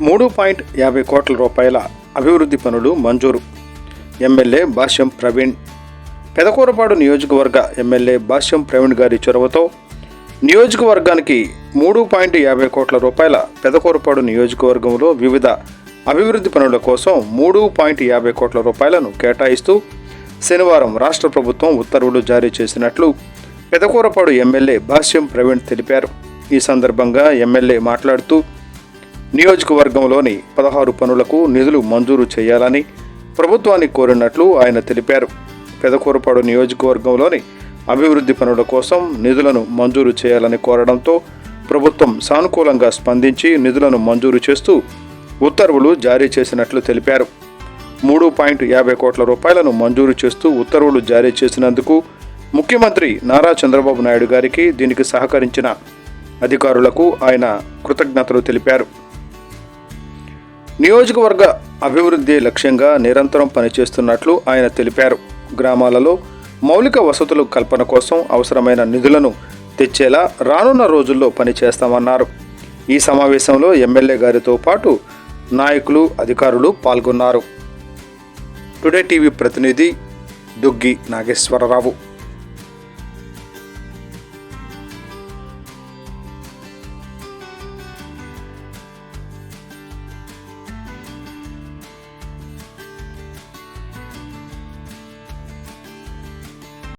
మూడు పాయింట్ యాభై కోట్ల రూపాయల అభివృద్ధి పనులు మంజూరు. ఎమ్మెల్యే భాష్యం ప్రవీణ్. పెదకూరపాడు నియోజకవర్గ ఎమ్మెల్యే భాష్యం ప్రవీణ్ గారి చొరవతో నియోజకవర్గానికి మూడు పాయింట్ యాభై కోట్ల రూపాయల పెదకూరపాడు నియోజకవర్గంలో వివిధ అభివృద్ధి పనుల కోసం మూడు పాయింట్ యాభై కోట్ల రూపాయలను కేటాయిస్తూ శనివారం రాష్ట్ర ప్రభుత్వం ఉత్తర్వులు జారీ చేసినట్లు పెదకూరపాడు ఎమ్మెల్యే భాష్యం ప్రవీణ్ తెలిపారు. ఈ సందర్భంగా ఎమ్మెల్యే మాట్లాడుతూ నియోజకవర్గంలోని పదహారు పనులకు నిధులు మంజూరు చేయాలని ప్రభుత్వాన్ని కోరినట్లు ఆయన తెలిపారు. పెదకూరపాడు నియోజకవర్గంలోని అభివృద్ధి పనుల కోసం నిధులను మంజూరు చేయాలని కోరడంతో ప్రభుత్వం సానుకూలంగా స్పందించి నిధులను మంజూరు చేస్తూ ఉత్తర్వులు జారీ చేసినట్లు తెలిపారు. మూడు పాయింట్ యాభై కోట్ల రూపాయలను మంజూరు చేస్తూ ఉత్తర్వులు జారీ చేసినందుకు ముఖ్యమంత్రి నారా చంద్రబాబు నాయుడు గారికి దీనికి సహకరించిన అధికారులకు ఆయన కృతజ్ఞతలు తెలిపారు. నియోజకవర్గ అభివృద్ధి లక్ష్యంగా నిరంతరం పనిచేస్తున్నట్లు ఆయన తెలిపారు. గ్రామాలలో మౌలిక వసతులు కల్పన కోసం అవసరమైన నిధులను తెచ్చేలా రానున్న రోజుల్లో పనిచేస్తామన్నారు. ఈ సమావేశంలో ఎమ్మెల్యే గారితో పాటు నాయకులు అధికారులు పాల్గొన్నారు. టుడే టీవీ ప్రతినిధి దుగ్గి నాగేశ్వరరావు.